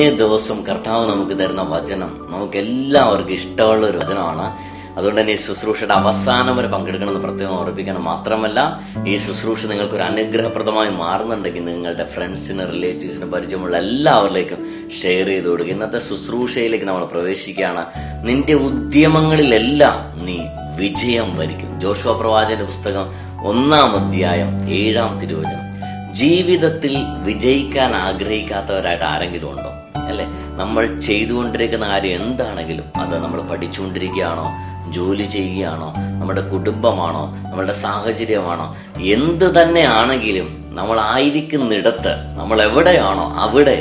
ദിവസം കർത്താവ് നമുക്ക് തരുന്ന വചനം നമുക്ക് എല്ലാവർക്കും ഇഷ്ടമുള്ള ഒരു വചനമാണ്. അതുകൊണ്ട് തന്നെ ഈ ശുശ്രൂഷയുടെ അവസാനം വരെ പങ്കെടുക്കണമെന്ന് പ്രത്യേകം ഓർപ്പിക്കണം. മാത്രമല്ല ഈ ശുശ്രൂഷ നിങ്ങൾക്ക് ഒരു അനുഗ്രഹപ്രദമായി മാറുന്നുണ്ടെങ്കിൽ നിങ്ങളുടെ ഫ്രണ്ട്സിന് റിലേറ്റീവ്സിന് പരിചയമുള്ള എല്ലാവരിലേക്കും ഷെയർ ചെയ്ത് കൊടുക്കുക. ഇന്നത്തെ ശുശ്രൂഷയിലേക്ക് നമ്മൾ പ്രവേശിക്കുകയാണ്. നിന്റെ ഉദ്യമങ്ങളിലെല്ലാം നീ വിജയം വരിക്കും. ജോഷുവ പ്രവാചന്റെ പുസ്തകം ഒന്നാം അധ്യായം ഏഴാം തിരുവചനം. ജീവിതത്തിൽ വിജയിക്കാൻ ആഗ്രഹിക്കാത്തവരായിട്ട് ആരെങ്കിലും ഉണ്ടോ? അല്ലെ? നമ്മൾ ചെയ്തുകൊണ്ടിരിക്കുന്ന കാര്യം എന്താണെങ്കിലും അത് നമ്മൾ പഠിച്ചുകൊണ്ടിരിക്കുകയാണോ ജോലി ചെയ്യുകയാണോ നമ്മുടെ കുടുംബമാണോ നമ്മുടെ സാഹചര്യമാണോ എന്ത് തന്നെ ആണെങ്കിലും നമ്മൾ ആയിരിക്കുന്നിടത്ത് നമ്മൾ എവിടെയാണോ അവിടെ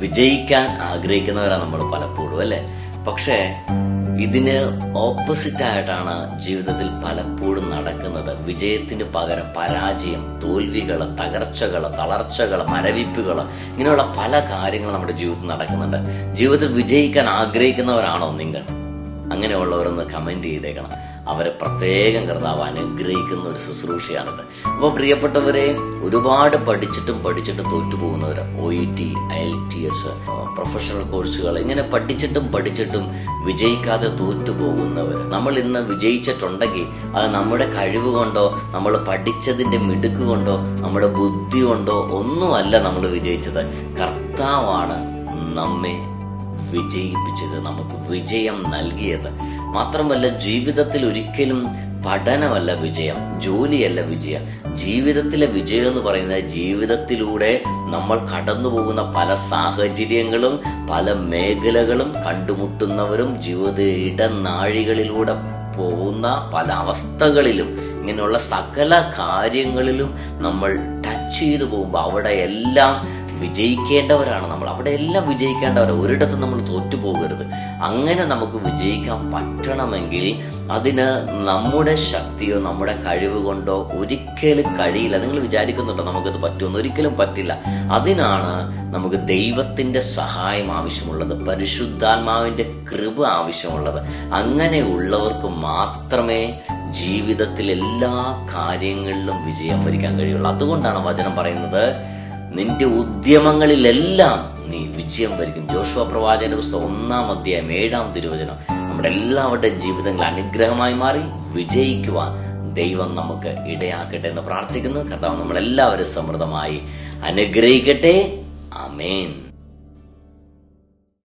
വിജയിക്കാൻ ആഗ്രഹിക്കുന്നവരാണ് നമ്മൾ പലപ്പോഴും അല്ലെ? പക്ഷേ ഇതിന് ഓപ്പോസിറ്റ് ആയിട്ടാണ് ജീവിതത്തിൽ പലപ്പോഴും നടക്കുന്നത്. വിജയത്തിന് പകരം പരാജയം തോൽവികൾ തകർച്ചകൾ തളർച്ചകൾ മരവിപ്പുകൾ ഇങ്ങനെയുള്ള പല കാര്യങ്ങളും നമ്മുടെ ജീവിതത്തിൽ നടക്കുന്നുണ്ട്. ജീവിതത്തിൽ വിജയിക്കാൻ ആഗ്രഹിക്കുന്നവരാണോ നിങ്ങൾ? അങ്ങനെയുള്ളവരൊന്ന് കമന്റ് ചെയ്തേക്കണം. അവരെ പ്രത്യേകം കർത്താവ് അനുഗ്രഹിക്കുന്ന ഒരു ശുശ്രൂഷയാണിത്. അപ്പോൾ പ്രിയപ്പെട്ടവരെ ഒരുപാട് പഠിച്ചിട്ടും പഠിച്ചിട്ടും തോറ്റുപോകുന്നവർ O E T L T S professional കോഴ്സുകൾ ഇങ്ങനെ പഠിച്ചിട്ടും പഠിച്ചിട്ടും വിജയിക്കാതെ തോറ്റുപോകുന്നവർ നമ്മൾ ഇന്ന് വിജയിച്ചിട്ടുണ്ടെങ്കിൽ അത് നമ്മുടെ കഴിവ് കൊണ്ടോ നമ്മൾ പഠിച്ചതിന്റെ മിടുക്ക് കൊണ്ടോ നമ്മുടെ ബുദ്ധി കൊണ്ടോ ഒന്നുമല്ല നമ്മൾ വിജയിച്ചത്. കർത്താവാണ് നമ്മെ വിജയിപ്പിച്ചത് നമുക്ക് വിജയം നൽകിയത്. മാത്രമല്ല ജീവിതത്തിൽ ഒരിക്കലും പഠനമല്ല വിജയം ജോലിയല്ല വിജയം. ജീവിതത്തിലെ വിജയം എന്ന് പറയുന്നത് ജീവിതത്തിലൂടെ നമ്മൾ കടന്നു പോകുന്ന പല സാഹചര്യങ്ങളും പല മേഖലകളും കണ്ടുമുട്ടുന്നവരും ജീവിത ഇടനാഴികളിലൂടെ പോകുന്ന പല അവസ്ഥകളിലും ഇങ്ങനെയുള്ള സകല കാര്യങ്ങളിലും നമ്മൾ ടച്ച് ചെയ്തു പോകുമ്പോൾ അവിടെ എല്ലാം വിജയിക്കേണ്ടവരാണ് നമ്മൾ. അവിടെ എല്ലാം വിജയിക്കേണ്ടവർ ഒരിടത്തും നമ്മൾ തോറ്റുപോകരുത്. അങ്ങനെ നമുക്ക് വിജയിക്കാൻ പറ്റണമെങ്കിൽ അതിന് നമ്മുടെ ശക്തിയോ നമ്മുടെ കഴിവ് കൊണ്ടോ ഒരിക്കലും കഴിയില്ല. നിങ്ങൾ വിചാരിക്കുന്നുണ്ടോ നമുക്കത് പറ്റുമെന്ന്? ഒരിക്കലും പറ്റില്ല. അതിനാണ് നമുക്ക് ദൈവത്തിന്റെ സഹായം ആവശ്യമുള്ളത്. പരിശുദ്ധാത്മാവിന്റെ കൃപ ആവശ്യമുള്ളത്. അങ്ങനെയുള്ളവർക്ക് മാത്രമേ ജീവിതത്തിൽ എല്ലാ കാര്യങ്ങളിലും വിജയം വരിക്കാൻ കഴിയുള്ളൂ. അതുകൊണ്ടാണ് വചനം പറയുന്നത് നിന്റെ ഉദ്യമങ്ങളിലെല്ലാം നീ വിജയം വരിക്കും. ജോഷുവ പ്രവാചകന്റെ പുസ്തകം ഒന്നാം അധ്യായം ഏഴാം തിരുവചനം. നമ്മുടെ എല്ലാവരുടെയും ജീവിതങ്ങൾ അനുഗ്രഹമായി മാറി വിജയിക്കുവാൻ ദൈവം നമുക്ക് ഇടയാക്കട്ടെ എന്ന് പ്രാർത്ഥിക്കുന്നു. കർത്താവ് നമ്മളെല്ലാവരും സമൃദ്ധമായി അനുഗ്രഹിക്കട്ടെ. അമേൻ